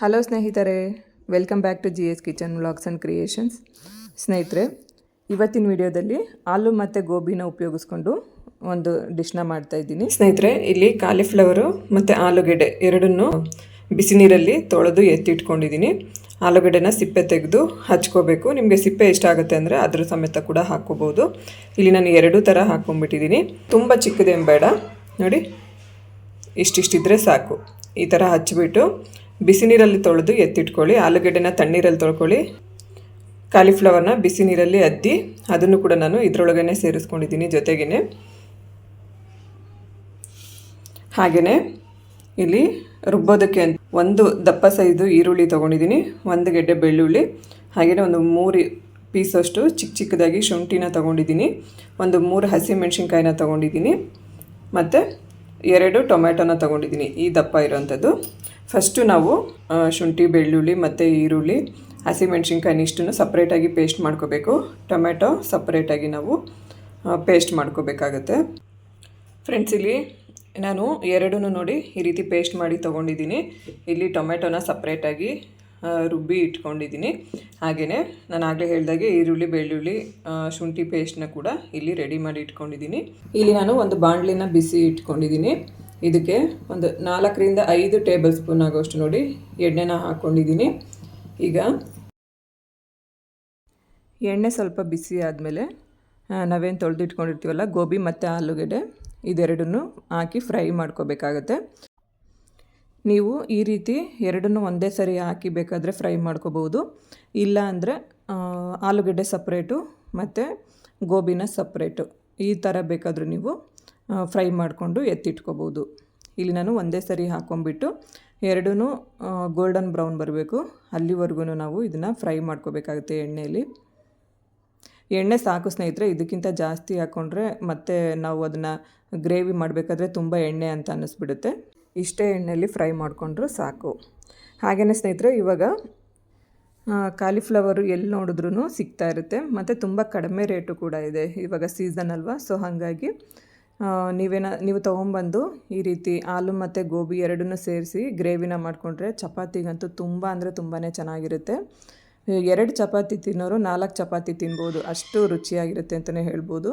Hello ಸ್ನೇಹಿತರೆ, welcome back to G S kitchen vlogs and creations. ಸ್ನೇಹಿತರೆ, ಇವತ್ತಿನ ವಿಡಿಯೋದಲ್ಲಿ ಆಲೂ ಮತ್ತು ಗೋಬಿನ ಉಪಯೋಗಿಸ್ಕೊಂಡು ಒಂದು ಡಿಶ್ನ ಮಾಡ್ತಾ ಇದ್ದೀನಿ. ಸ್ನೇಹಿತರೆ, ಇಲ್ಲಿ ಕಾಲಿಫ್ಲವರು ಮತ್ತು ಆಲೂಗೆಡ್ಡೆ ಎರಡನ್ನೂ ಬಿಸಿ ನೀರಲ್ಲಿ ತೊಳೆದು ಎತ್ತಿಟ್ಕೊಂಡಿದ್ದೀನಿ. ಆಲೂಗಡ್ಡೆನ ಸಿಪ್ಪೆ ತೆಗೆದು ಹಚ್ಕೋಬೇಕು. ನಿಮಗೆ ಸಿಪ್ಪೆ ಇಷ್ಟ ಆಗುತ್ತೆ ಅಂದರೆ ಅದ್ರ ಸಮೇತ ಕೂಡ ಹಾಕ್ಕೋಬೋದು. ಇಲ್ಲಿ ನಾನು ಎರಡೂ ಥರ ಹಾಕ್ಕೊಂಡ್ಬಿಟ್ಟಿದ್ದೀನಿ. ತುಂಬ ಚಿಕ್ಕದೇನು ಬೇಡ. ನೋಡಿ, ಇಷ್ಟಿಷ್ಟಿದ್ರೆ ಸಾಕು. ಈ ಥರ ಹಚ್ಚಿಬಿಟ್ಟು ಬಿಸಿ ನೀರಲ್ಲಿ ತೊಳೆದು ಎತ್ತಿಟ್ಕೊಳ್ಳಿ. ಆಲೂಗಡ್ಡೆನ ತಣ್ಣೀರಲ್ಲಿ ತೊಳ್ಕೊಳ್ಳಿ. ಕಾಲಿಫ್ಲವರ್ನ ಬಿಸಿ ನೀರಲ್ಲಿ ಅದ್ದಿ, ಅದನ್ನು ಕೂಡ ನಾನು ಇದರೊಳಗೇ ಸೇರಿಸ್ಕೊಂಡಿದ್ದೀನಿ ಜೊತೆಗೇ ಹಾಗೆಯೇ ಇಲ್ಲಿ ರುಬ್ಬೋದಕ್ಕೆ ಒಂದು ದಪ್ಪ ಸೈಜು ಈರುಳ್ಳಿ ತೊಗೊಂಡಿದ್ದೀನಿ, ಒಂದು ಗೆಡ್ಡೆ ಬೆಳ್ಳುಳ್ಳಿ ಹಾಗೆಯೇ ಒಂದು ಮೂರು ಪೀಸಷ್ಟು ಚಿಕ್ಕ ಚಿಕ್ಕದಾಗಿ ಶುಂಠಿನ ತೊಗೊಂಡಿದ್ದೀನಿ, ಒಂದು ಮೂರು ಹಸಿ ಮೆಣಸಿನ್ಕಾಯಿನ ತೊಗೊಂಡಿದ್ದೀನಿ, ಮತ್ತು ಎರಡು ಟೊಮ್ಯಾಟೊನ ತೊಗೊಂಡಿದ್ದೀನಿ ಈ ದಪ್ಪ ಇರೋವಂಥದ್ದು ಫಸ್ಟು ನಾವು ಶುಂಠಿ, ಬೆಳ್ಳುಳ್ಳಿ ಮತ್ತು ಈರುಳ್ಳಿ ಹಸಿಮೆಣ್ಸಿನ್ಕಾಯಿನ ಇಷ್ಟನ್ನು ಸಪ್ರೇಟಾಗಿ ಪೇಸ್ಟ್ ಮಾಡ್ಕೋಬೇಕು. ಟೊಮೆಟೊ ಸಪ್ರೇಟಾಗಿ ನಾವು ಪೇಸ್ಟ್ ಮಾಡ್ಕೋಬೇಕಾಗತ್ತೆ. ಫ್ರೆಂಡ್ಸ್ ಇಲ್ಲಿ ನಾನು ಎರಡೂ ನೋಡಿ ಈ ರೀತಿ ಪೇಸ್ಟ್ ಮಾಡಿ ತೊಗೊಂಡಿದ್ದೀನಿ. ಇಲ್ಲಿ ಟೊಮೆಟೊನ ಸಪ್ರೇಟಾಗಿ ರುಬ್ಬಿ ಇಟ್ಕೊಂಡಿದ್ದೀನಿ. ಹಾಗೆಯೇ ನಾನು ಆಗಲೇ ಹೇಳಿದಾಗೆ ಈರುಳ್ಳಿ, ಬೆಳ್ಳುಳ್ಳಿ ಶುಂಠಿ ಪೇಸ್ಟ್ನ ಕೂಡ ಇಲ್ಲಿ ರೆಡಿ ಮಾಡಿ ಇಟ್ಕೊಂಡಿದ್ದೀನಿ. ಇಲ್ಲಿ ನಾನು ಒಂದು ಬಾಣಲಿನ ಬಿಸಿ ಇಟ್ಕೊಂಡಿದ್ದೀನಿ. ಇದಕ್ಕೆ ಒಂದು ನಾಲ್ಕರಿಂದ ಐದು ಟೇಬಲ್ ಸ್ಪೂನ್ ಆಗೋಷ್ಟು ನೋಡಿ ಎಣ್ಣೆನ ಹಾಕ್ಕೊಂಡಿದ್ದೀನಿ ಈಗ ಎಣ್ಣೆ ಸ್ವಲ್ಪ ಬಿಸಿ ಆದಮೇಲೆ ನಾವೇನು ತೊಳೆದಿಟ್ಕೊಂಡಿರ್ತೀವಲ್ಲ, ಗೋಬಿ ಮತ್ತು ಆಲೂಗೆಡ್ಡೆ, ಇದೆರಡನ್ನೂ ಹಾಕಿ ಫ್ರೈ ಮಾಡ್ಕೋಬೇಕಾಗತ್ತೆ. ನೀವು ಈ ರೀತಿ ಎರಡನ್ನೂ ಒಂದೇ ಸರಿ ಹಾಕಿ ಬೇಕಾದರೆ ಫ್ರೈ ಮಾಡ್ಕೋಬೋದು. ಇಲ್ಲ ಅಂದರೆ ಆಲೂಗಡ್ಡೆ ಸಪ್ರೇಟು ಮತ್ತು ಗೋಬಿನ ಸಪ್ರೇಟು. ಈ ಥರ ಬೇಕಾದರೂ ನೀವು ಫ್ರೈ ಮಾಡಿಕೊಂಡು ಎತ್ತಿಟ್ಕೋಬೋದು. ಇಲ್ಲಿ ನಾನು ಒಂದೇ ಸರಿ ಹಾಕ್ಕೊಂಬಿಟ್ಟು ಎರಡೂ ಗೋಲ್ಡನ್ ಬ್ರೌನ್ ಬರಬೇಕು. ಅಲ್ಲಿವರೆಗೂ ನಾವು ಇದನ್ನು ಫ್ರೈ ಮಾಡ್ಕೋಬೇಕಾಗುತ್ತೆ ಎಣ್ಣೆಯಲ್ಲಿ ಎಣ್ಣೆ ಸಾಕು ಸ್ನೇಹಿತರೆ, ಇದಕ್ಕಿಂತ ಜಾಸ್ತಿ ಹಾಕ್ಕೊಂಡ್ರೆ ಮತ್ತೆ ನಾವು ಅದನ್ನು ಗ್ರೇವಿ ಮಾಡಬೇಕಾದ್ರೆ ತುಂಬ ಎಣ್ಣೆ ಅಂತ ಅನ್ನಿಸ್ಬಿಡುತ್ತೆ. ಇಷ್ಟೇ ಎಣ್ಣೆಯಲ್ಲಿ ಫ್ರೈ ಮಾಡಿಕೊಂಡ್ರು ಸಾಕು. ಹಾಗೆಯೇ ಸ್ನೇಹಿತರೆ, ಇವಾಗ ಕಾಲಿಫ್ಲವರು ಎಲ್ಲಿ ನೋಡಿದ್ರೂ ಸಿಗ್ತಾ ಇರುತ್ತೆ. ಮತ್ತು ತುಂಬ ಕಡಿಮೆ ರೇಟು ಕೂಡ ಇದೆ ಇವಾಗ ಸೀಸನ್ ಅಲ್ವಾ? ಸೊ ಹಾಗಾಗಿ ನೀವೇನ, ನೀವು ತೊಗೊಂಬಂದು ಈ ರೀತಿ ಆಲೂ ಮತ್ತು ಗೋಬಿ ಎರಡನ್ನೂ ಸೇರಿಸಿ ಗ್ರೇವಿನ ಮಾಡಿಕೊಂಡ್ರೆ ಚಪಾತಿಗಂತೂ ತುಂಬ ಅಂದರೆ ತುಂಬಾ ಚೆನ್ನಾಗಿರುತ್ತೆ. ಎರಡು ಚಪಾತಿ ತಿನ್ನೋರು ನಾಲ್ಕು ಚಪಾತಿ ತಿನ್ಬೋದು. ಅಷ್ಟು ರುಚಿಯಾಗಿರುತ್ತೆ ಅಂತಲೇ ಹೇಳ್ಬೋದು.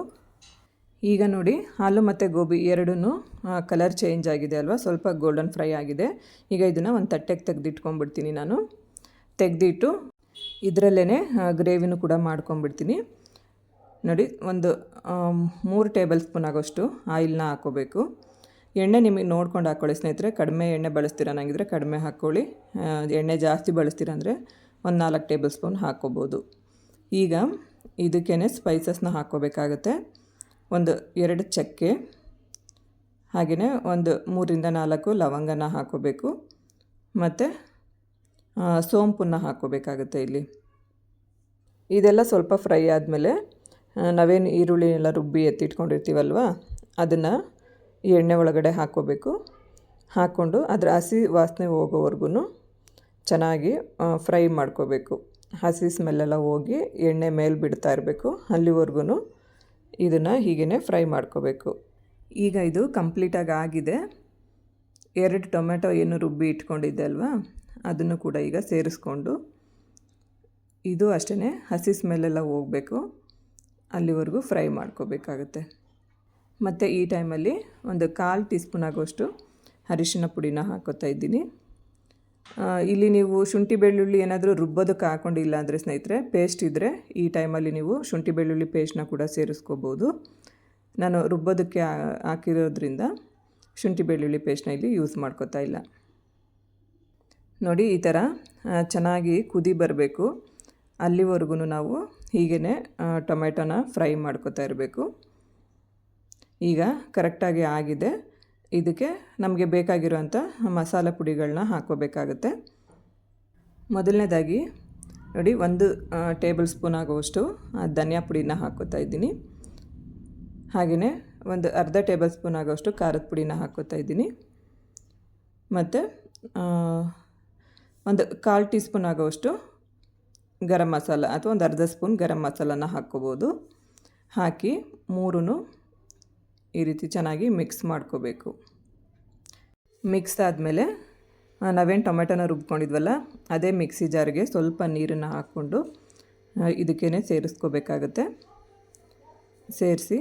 ಈಗ ನೋಡಿ ಹಾಲು ಮತ್ತು ಗೋಬಿ ಎರಡೂ ಕಲರ್ ಚೇಂಜ್ ಆಗಿದೆ ಅಲ್ವಾ? ಸ್ವಲ್ಪ ಗೋಲ್ಡನ್ ಫ್ರೈ ಆಗಿದೆ. ಈಗ ಇದನ್ನು ಒಂದು ತಟ್ಟೆಗೆ ತೆಗೆದಿಟ್ಕೊಂಡ್ಬಿಡ್ತೀನಿ ನಾನು. ತೆಗೆದಿಟ್ಟು ಇದರಲ್ಲೇ ಗ್ರೇವಿನೂ ಕೂಡ ಮಾಡ್ಕೊಂಬಿಡ್ತೀನಿ ನೋಡಿ, ಒಂದು ಮೂರು ಟೇಬಲ್ ಸ್ಪೂನ್ ಆಗೋಷ್ಟು ಆಯಿಲ್ನ ಹಾಕೋಬೇಕು. ಎಣ್ಣೆ ನಿಮಗೆ ನೋಡ್ಕೊಂಡು ಹಾಕ್ಕೊಳ್ಳಿ ಸ್ನೇಹಿತರೆ. ಕಡಿಮೆ ಎಣ್ಣೆ ಬಳಸ್ತೀರ ನನಗಿದ್ರೆ ಕಡಿಮೆ ಹಾಕ್ಕೊಳ್ಳಿ ಎಣ್ಣೆ ಜಾಸ್ತಿ ಬಳಸ್ತೀರ ಅಂದರೆ ಒಂದು ನಾಲ್ಕು ಟೇಬಲ್ ಸ್ಪೂನ್ ಹಾಕ್ಕೋಬೋದು ಈಗ ಇದಕ್ಕೇ ಸ್ಪೈಸಸ್ನ ಹಾಕ್ಕೋಬೇಕಾಗತ್ತೆ ಒಂದು ಎರಡು ಚಕ್ಕೆ, ಹಾಗೆಯೇ ಒಂದು ಮೂರಿಂದ ನಾಲ್ಕು ಲವಂಗನ ಹಾಕೋಬೇಕು. ಮತ್ತು ಸೋಂಪನ್ನು ಹಾಕೋಬೇಕಾಗುತ್ತೆ ಇಲ್ಲಿ. ಇದೆಲ್ಲ ಸ್ವಲ್ಪ ಫ್ರೈ ಆದಮೇಲೆ ನಾವೇನು ಈರುಳ್ಳಿನೆಲ್ಲ ರುಬ್ಬಿ ಎತ್ತಿಟ್ಕೊಂಡಿರ್ತೀವಲ್ವ, ಅದನ್ನು ಎಣ್ಣೆ ಒಳಗಡೆ ಹಾಕ್ಕೋಬೇಕು ಹಾಕ್ಕೊಂಡು ಅದರ ಹಸಿ ವಾಸನೆ ಹೋಗೋವರೆಗೂ ಚೆನ್ನಾಗಿ ಫ್ರೈ ಮಾಡ್ಕೋಬೇಕು. ಹಸಿ ಸ್ಮೆಲ್ಲೆಲ್ಲ ಹೋಗಿ ಎಣ್ಣೆ ಮೇಲೆ ಬಿಡ್ತಾ ಇರಬೇಕು ಅಲ್ಲಿವರೆಗೂ ಇದನ್ನು ಹೀಗೇ ಫ್ರೈ ಮಾಡ್ಕೋಬೇಕು. ಈಗ ಇದು ಕಂಪ್ಲೀಟಾಗಿ ಆಗಿದೆ. ಎರಡು ಟೊಮೆಟೊ ಏನು ರುಬ್ಬಿ ಇಟ್ಕೊಂಡಿದ್ದೆ ಅಲ್ವಾ? ಅದನ್ನು ಕೂಡ ಈಗ ಸೇರಿಸ್ಕೊಂಡು ಇದು ಅಷ್ಟೇ ಹಸಿ ಸ್ಮೆಲ್ಲೆಲ್ಲ ಹೋಗಬೇಕು. ಅಲ್ಲಿವರೆಗೂ ಫ್ರೈ ಮಾಡ್ಕೋಬೇಕಾಗತ್ತೆ. ಮತ್ತು ಈ ಟೈಮಲ್ಲಿ ಒಂದು ಕಾಲು ಟೀ ಸ್ಪೂನ್ ಆಗೋಷ್ಟು ಅರಿಶಿನ ಪುಡಿನ ಹಾಕೋತಾ ಇದ್ದೀನಿ. ಇಲ್ಲಿ ನೀವು ಶುಂಠಿ ಬೆಳ್ಳುಳ್ಳಿ ಏನಾದರೂ ರುಬ್ಬೋದಕ್ಕೆ ಹಾಕೊಂಡಿಲ್ಲ ಅಂದರೆ ಸ್ನೇಹಿತರೆ ಪೇಸ್ಟ್ ಇದ್ದರೆ ಈ ಟೈಮಲ್ಲಿ ನೀವು ಶುಂಠಿ ಬೆಳ್ಳುಳ್ಳಿ ಪೇಸ್ಟ್ನ ಕೂಡ ಸೇರಿಸ್ಕೋಬೋದು. ನಾನು ರುಬ್ಬೋದಕ್ಕೆ ಹಾಕಿರೋದ್ರಿಂದ ಶುಂಠಿ ಬೆಳ್ಳುಳ್ಳಿ ಪೇಸ್ಟ್ನ ಇಲ್ಲಿ ಯೂಸ್ ಮಾಡ್ಕೋತಾ ಇಲ್ಲ. ನೋಡಿ ಈ ಥರ ಚೆನ್ನಾಗಿ ಕುದಿ ಬರಬೇಕು. ಅಲ್ಲಿವರೆಗೂ ನಾವು ಹೀಗೇ ಟೊಮೆಟೊನ ಫ್ರೈ ಮಾಡ್ಕೋತಾ ಇರಬೇಕು. ಈಗ ಕರೆಕ್ಟಾಗಿ ಆಗಿದೆ. ಇದಕ್ಕೆ ನಮಗೆ ಬೇಕಾಗಿರುವಂಥ ಮಸಾಲ ಪುಡಿಗಳನ್ನ ಹಾಕ್ಕೋಬೇಕಾಗುತ್ತೆ. ಮೊದಲನೇದಾಗಿ ನೋಡಿ, ಒಂದು ಟೇಬಲ್ ಸ್ಪೂನ್ ಆಗುವಷ್ಟು ಧನಿಯಾ ಪುಡಿನ ಹಾಕೋತಾ ಇದ್ದೀನಿ. ಹಾಗೆಯೇ ಒಂದು ಅರ್ಧ ಟೇಬಲ್ ಸ್ಪೂನ್ ಆಗೋಷ್ಟು ಖಾರದ ಪುಡಿನ ಹಾಕೋತಾ ಇದ್ದೀನಿ. ಮತ್ತು ಒಂದು ಕಾಲು ಟೀ ಸ್ಪೂನ್ ಆಗೋಷ್ಟು ಗರಂ ಮಸಾಲ ಅಥವಾ ಒಂದು ಅರ್ಧ ಸ್ಪೂನ್ ಗರಂ ಮಸಾಲನ ಹಾಕ್ಕೋಬೋದು. ಹಾಕಿ ಮೂರೂ ಈ ರೀತಿ ಚೆನ್ನಾಗಿ ಮಿಕ್ಸ್ ಮಾಡ್ಕೋಬೇಕು. ಮಿಕ್ಸ್ ಆದಮೇಲೆ ನಾವೇನು ಟೊಮೆಟೊನ ರುಬ್ಕೊಂಡಿದ್ವಲ್ಲ, ಅದೇ ಮಿಕ್ಸಿ ಜಾರ್ಗೆ ಸ್ವಲ್ಪ ನೀರನ್ನು ಹಾಕ್ಕೊಂಡು ಇದಕ್ಕೇ ಸೇರಿಸ್ಕೋಬೇಕಾಗತ್ತೆ. ಸೇರಿಸಿ,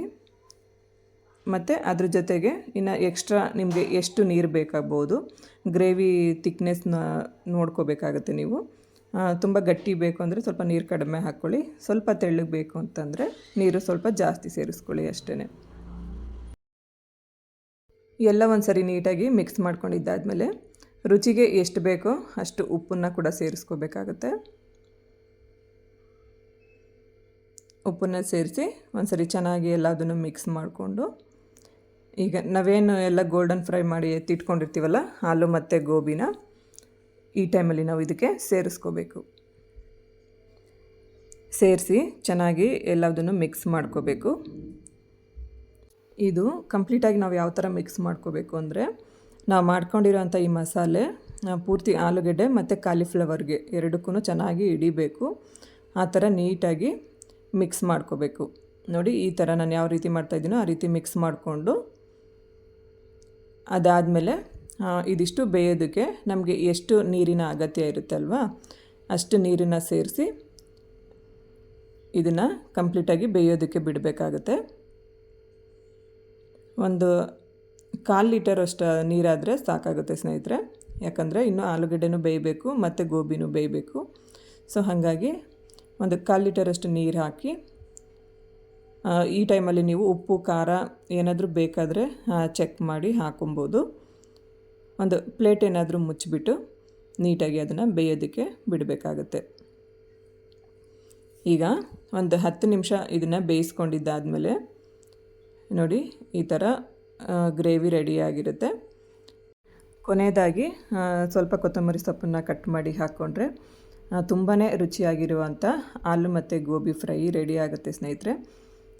ಮತ್ತು ಅದ್ರ ಜೊತೆಗೆ ಇನ್ನು ಎಕ್ಸ್ಟ್ರಾ ನಿಮಗೆ ಎಷ್ಟು ನೀರು ಬೇಕಾಗ್ಬೋದು, ಗ್ರೇವಿ ತಿಕ್ನೆಸ್ನ ನೋಡ್ಕೋಬೇಕಾಗತ್ತೆ ನೀವು. ತುಂಬ ಗಟ್ಟಿ ಬೇಕು ಅಂದರೆ ಸ್ವಲ್ಪ ನೀರು ಕಡಿಮೆ ಹಾಕ್ಕೊಳ್ಳಿ ಸ್ವಲ್ಪ ತೆಳ್ಳಗೆ ಬೇಕು ಅಂತಂದರೆ ನೀರು ಸ್ವಲ್ಪ ಜಾಸ್ತಿ ಸೇರಿಸ್ಕೊಳ್ಳಿ ಅಷ್ಟೇ ಎಲ್ಲ ಒಂದು ಸರಿ ನೀಟಾಗಿ ಮಿಕ್ಸ್ ಮಾಡ್ಕೊಂಡಿದ್ದಾದಮೇಲೆ ರುಚಿಗೆ ಎಷ್ಟು ಬೇಕೋ ಅಷ್ಟು ಉಪ್ಪನ್ನು ಕೂಡ ಸೇರಿಸ್ಕೋಬೇಕಾಗತ್ತೆ. ಉಪ್ಪನ್ನು ಸೇರಿಸಿ ಒಂದ್ಸರಿ ಚೆನ್ನಾಗಿ ಎಲ್ಲದನ್ನು ಮಿಕ್ಸ್ ಮಾಡಿಕೊಂಡು ಈಗ ನಾವೇನು ಎಲ್ಲ ಗೋಲ್ಡನ್ ಫ್ರೈ ಮಾಡಿ ಎತ್ತಿಟ್ಕೊಂಡಿರ್ತೀವಲ್ಲ ಹಾಲು ಮತ್ತು ಗೋಬಿನ ಈ ಟೈಮಲ್ಲಿ ನಾವು ಇದಕ್ಕೆ ಸೇರಿಸ್ಕೋಬೇಕು. ಸೇರಿಸಿ ಚೆನ್ನಾಗಿ ಎಲ್ಲದನ್ನು ಮಿಕ್ಸ್ ಮಾಡ್ಕೋಬೇಕು. ಇದು ಕಂಪ್ಲೀಟಾಗಿ ನಾವು ಯಾವ ಥರ ಮಿಕ್ಸ್ ಮಾಡ್ಕೋಬೇಕು ಅಂದರೆ ನಾವು ಮಾಡ್ಕೊಂಡಿರೋಂಥ ಈ ಮಸಾಲೆ ಪೂರ್ತಿ ಆಲೂಗೆಡ್ಡೆ ಮತ್ತು ಕಾಲಿಫ್ಲವರ್ಗೆ ಎರಡಕ್ಕೂ ಚೆನ್ನಾಗಿ ಹಿಡಿಬೇಕು. ಆ ಥರ ನೀಟಾಗಿ ಮಿಕ್ಸ್ ಮಾಡ್ಕೋಬೇಕು. ನೋಡಿ, ಈ ಥರ ನಾನು ಯಾವ ರೀತಿ ಮಾಡ್ತಾಯಿದ್ದೀನೋ ಆ ರೀತಿ ಮಿಕ್ಸ್ ಮಾಡಿಕೊಂಡು ಅದಾದಮೇಲೆ ಇದಿಷ್ಟು ಬೇಯೋದಕ್ಕೆ ನಮಗೆ ಎಷ್ಟು ನೀರಿನ ಅಗತ್ಯ ಇರುತ್ತೆ ಅಲ್ವಾ ಅಷ್ಟು ನೀರನ್ನು ಸೇರಿಸಿ ಇದನ್ನು ಕಂಪ್ಲೀಟಾಗಿ ಬೇಯೋದಕ್ಕೆ ಬಿಡಬೇಕಾಗುತ್ತೆ. ಒಂದು ಕಾಲು ಲೀಟರ್ ಅಷ್ಟು ನೀರಾದರೆ ಸಾಕಾಗುತ್ತೆ ಸ್ನೇಹಿತರೆ. ಯಾಕಂದರೆ ಇನ್ನು ಆಲೂಗಡ್ಡೆನೂ ಬೇಯಬೇಕು, ಮತ್ತು ಗೋಬಿನೂ ಬೇಯಬೇಕು. ಸೊ ಹಾಗಾಗಿ ಒಂದು ಕಾಲು ಲೀಟರಷ್ಟು ನೀರು ಹಾಕಿ ಈ ಟೈಮಲ್ಲಿ ನೀವು ಉಪ್ಪು, ಖಾರ ಏನಾದರೂ ಬೇಕಾದರೆ ಚೆಕ್ ಮಾಡಿ ಹಾಕೊಬೋದು. ಒಂದು ಪ್ಲೇಟ್ ಏನಾದರೂ ಮುಚ್ಚಿಬಿಟ್ಟು ನೀಟಾಗಿ ಅದನ್ನು ಬೇಯೋದಕ್ಕೆ ಬಿಡಬೇಕಾಗತ್ತೆ. ಈಗ ಒಂದು ಹತ್ತು ನಿಮಿಷ ಇದನ್ನು ಬೇಯಿಸ್ಕೊಂಡಿದ್ದಾದಮೇಲೆ ನೋಡಿ ಈ ಥರ ಗ್ರೇವಿ ರೆಡಿಯಾಗಿರುತ್ತೆ ಕೊನೆಯದಾಗಿ ಆ, ಸ್ವಲ್ಪ ಕೊತ್ತಂಬರಿ ಸೊಪ್ಪನ್ನು ಕಟ್ ಮಾಡಿ ಹಾಕ್ಕೊಂಡ್ರೆ ತುಂಬಾ ರುಚಿಯಾಗಿರುವಂಥ ಆಲೂ ಮತ್ತು ಗೋಬಿ ಫ್ರೈ ರೆಡಿ ಆಗುತ್ತೆ ಸ್ನೇಹಿತರೆ.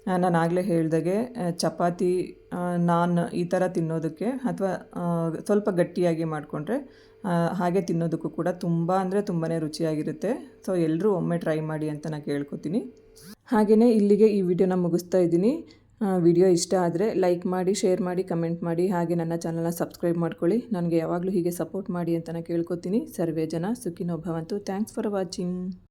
ನಾನು ಆಗಲೇ ಹೇಳ್ದಾಗೆ ಚಪಾತಿ ನಾನ್ ಈ ಥರ ತಿನ್ನೋದಕ್ಕೆ ಅಥವಾ ಸ್ವಲ್ಪ ಗಟ್ಟಿಯಾಗಿ ಮಾಡಿಕೊಂಡ್ರೆ ಹಾಗೆ ತಿನ್ನೋದಕ್ಕೂ ಕೂಡ ತುಂಬ ಅಂದರೆ ತುಂಬಾ ರುಚಿಯಾಗಿರುತ್ತೆ. ಸೊ ಎಲ್ಲರೂ ಒಮ್ಮೆ ಟ್ರೈ ಮಾಡಿ ಅಂತ ನಾನು ಕೇಳ್ಕೊತೀನಿ. ಹಾಗೆಯೇ ಇಲ್ಲಿಗೆ ಈ ವಿಡಿಯೋನ ಮುಗಿಸ್ತಾ ಇದ್ದೀನಿ. ವಿಡಿಯೋ ಇಷ್ಟ ಆದರೆ ಲೈಕ್ ಮಾಡಿ ಶೇರ್ ಮಾಡಿ ಕಮೆಂಟ್ ಮಾಡಿ, ಹಾಗೆ ನನ್ನ ಚಾನಲ್ನ ಸಬ್ಸ್ಕ್ರೈಬ್ ಮಾಡ್ಕೊಳ್ಳಿ. ನನಗೆ ಯಾವಾಗಲೂ ಹೀಗೆ ಸಪೋರ್ಟ್ ಮಾಡಿ ಅಂತ ಕೇಳ್ಕೊತೀನಿ. ಸರ್ವೇ ಜನ ಸುಖಿನೋ ಭವಂತು. Thanks for watching